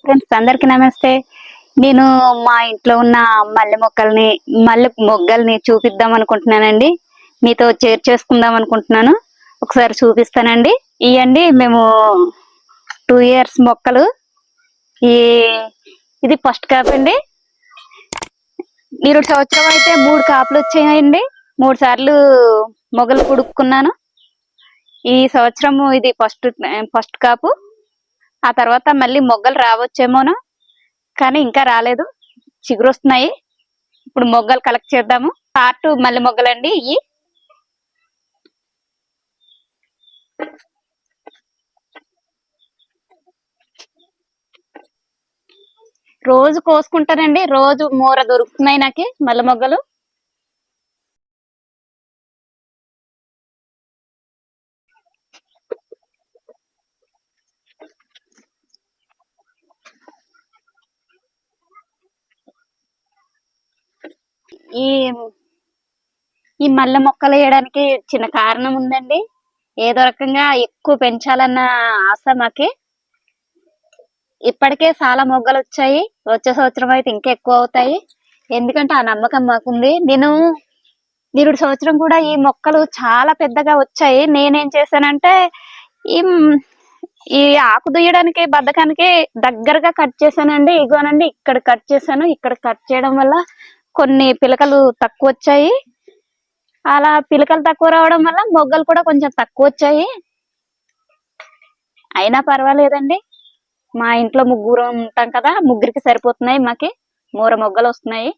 Friends అందరికి నమస్తే. నేను మా ఇంట్లో ఉన్న మల్లె మొక్కల్ని మల్లె మొగ్గల్ని చూపిద్దాం అనుకుంటున్నానండి. మీతో షేర్ చేసుకుందాం అనుకుంటున్నాను. ఒకసారి చూపిస్తానండి. ఇవండి మేము టూ ఇయర్స్ మొక్కలు. ఈ ఇది ఫస్ట్ కాప్ అండి. మీరు సంవత్సరం అయితే మూడు కాపులు వచ్చాయండి. మూడు సార్లు మొగలు కుడుక్కున్నాను ఈ సంవత్సరము ఇది ఫస్ట్ ఫస్ట్ కాపు ఆ తర్వాత మళ్ళీ మొగ్గలు రావచ్చేమోనో కానీ ఇంకా రాలేదు. చిగురు వస్తున్నాయి ఇప్పుడు మొగ్గలు కలెక్ట్ చేద్దాము. పార్ట్ మళ్ళీ మొగ్గలండి ఇవి రోజు కోసుకుంటానండి. రోజు మూర దొరుకుతున్నాయి నాకు మల్లె మొగ్గలు. ఈ ఈ మల్లె మొక్కలు వేయడానికి చిన్న కారణం ఉందండి. ఏదో రకంగా ఎక్కువ పెంచాలన్న ఆశ మాకి. ఇప్పటికే చాలా మొగ్గలు వచ్చాయి. వచ్చే సంవత్సరం అయితే ఇంకా ఎక్కువ అవుతాయి. ఎందుకంటే ఆ నమ్మకం మాకుంది. నేను నిరుడు సంవత్సరం కూడా ఈ మొక్కలు చాలా పెద్దగా వచ్చాయి. నేనేం చేశానంటే ఈ ఈ ఆకు దుయ్యడానికి బద్దకానికి దగ్గరగా కట్ చేశానండి. ఇగోనండి ఇక్కడ కట్ చేశాను. ఇక్కడ కట్ చేయడం వల్ల కొన్ని పిలకలు తక్కువ వచ్చాయి అలా పిలకలు తక్కువ రావడం వల్ల మొగ్గలు కూడా కొంచెం తక్కువ వచ్చాయి అయినా పర్వాలేదండి. మా ఇంట్లో ముగ్గురు ఉంటాం కదా ముగ్గురికి సరిపోతున్నాయి మాకి. మూర మొగ్గలు వస్తున్నాయి.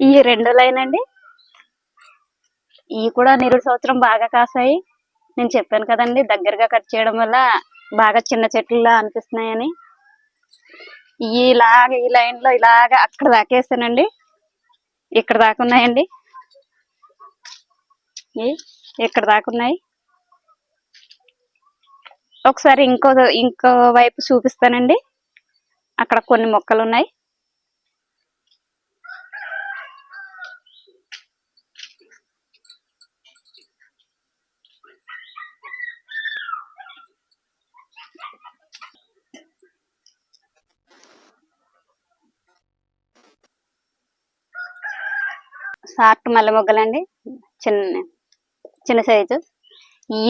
ఈ రెండు లైన్ అండి ఇవి కూడా నిరుడు సంవత్సరం బాగా కాసాయి. నేను చెప్పాను కదండి దగ్గరగా కట్ చేయడం వల్ల బాగా చిన్న చెట్లులా అనిపిస్తున్నాయని. ఇలాగ ఈ లైన్లో ఇలాగ అక్కడ దాకేసానండి ఇక్కడ దాకా ఉన్నాయండి. ఇక్కడ దాకా ఉన్నాయి. ఒకసారి ఇంకో ఇంకో వైపు చూపిస్తానండి. అక్కడ కొన్ని మొక్కలు ఉన్నాయి. సార్ట్ మల్లె మొగ్గలండి. చిన్న చిన్న సైజు.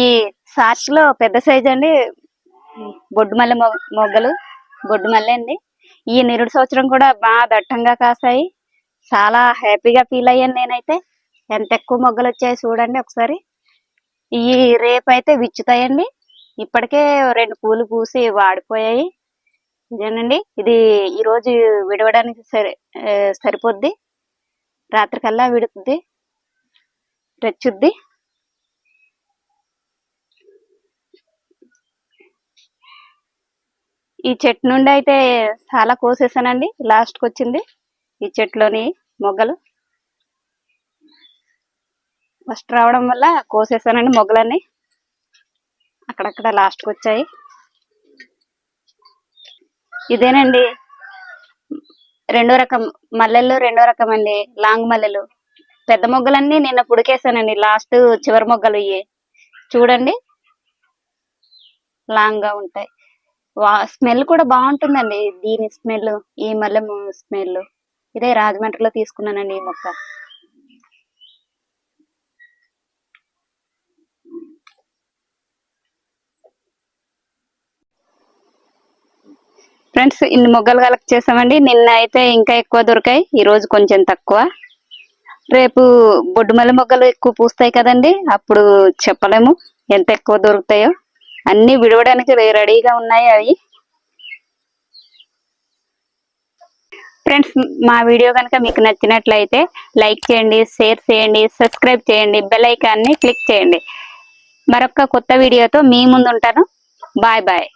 ఈ సార్ట్లో పెద్ద సైజు అండి. బొడ్డు మల్లె మొగ్గలు. బొడ్డు మల్లె అండి. ఈ నిరుడు సంవత్సరం కూడా బాగా దట్టంగా కాసాయి. చాలా హ్యాపీగా ఫీల్ అయ్యాను నేనైతే. ఎంత ఎక్కువ మొగ్గలు వచ్చాయి చూడండి ఒకసారి. ఈ రేపైతే అయితే విచ్చుతాయండి. ఇప్పటికే రెండు పూలు పూసి వాడిపోయాయి. ఇదేనండి. ఇది ఈరోజు విడవడానికి సరి సరిపోద్ది. రాత్రికల్లా విడుతుంది. రెచ్చుద్ది ఈ చెట్టు నుండి అయితే చాలా కోసేసానండి. లాస్ట్కి వచ్చింది ఈ చెట్టులోని మొగ్గలు. ఫస్ట్ రావడం వల్ల కోసేసానండి మొగ్గలన్నీ. అక్కడక్కడ లాస్ట్కి వచ్చాయి ఇదేనండి రెండో రకం మల్లెలు రెండో రకం అండి లాంగ్ మల్లెలు. పెద్ద మొగ్గలన్నీ నిన్న పుడికేసానండి లాస్ట్ చివరి మొగ్గలు ఇవి చూడండి. లాంగ్గా ఉంటాయి. వా స్మెల్ కూడా బాగుంటుందండి. దీని స్మెల్ ఈ మల్లె స్మెల్. ఇదే రాజమండ్రిలో తీసుకున్నానండి ఈ మొక్క. ఫ్రెండ్స్ ఇన్ని మొగ్గలు కలెక్ట్ చేసామండి. నిన్న అయితే ఇంకా ఎక్కువ దొరికాయి. ఈరోజు కొంచెం తక్కువ. రేపు బొడ్డుమల్లి మొగ్గలు ఎక్కువ పూస్తాయి కదండి. అప్పుడు చెప్పలేము ఎంత ఎక్కువ దొరుకుతాయో. అన్నీ విడవడానికి రెడీగా ఉన్నాయి అవి. ఫ్రెండ్స్ మా వీడియో కనుక మీకు నచ్చినట్లయితే లైక్ చేయండి షేర్ చేయండి సబ్స్క్రైబ్ చేయండి బెల్ ఐకాన్ని క్లిక్ చేయండి. మరొక కొత్త వీడియోతో మీ ముందు ఉంటాను బాయ్ బాయ్.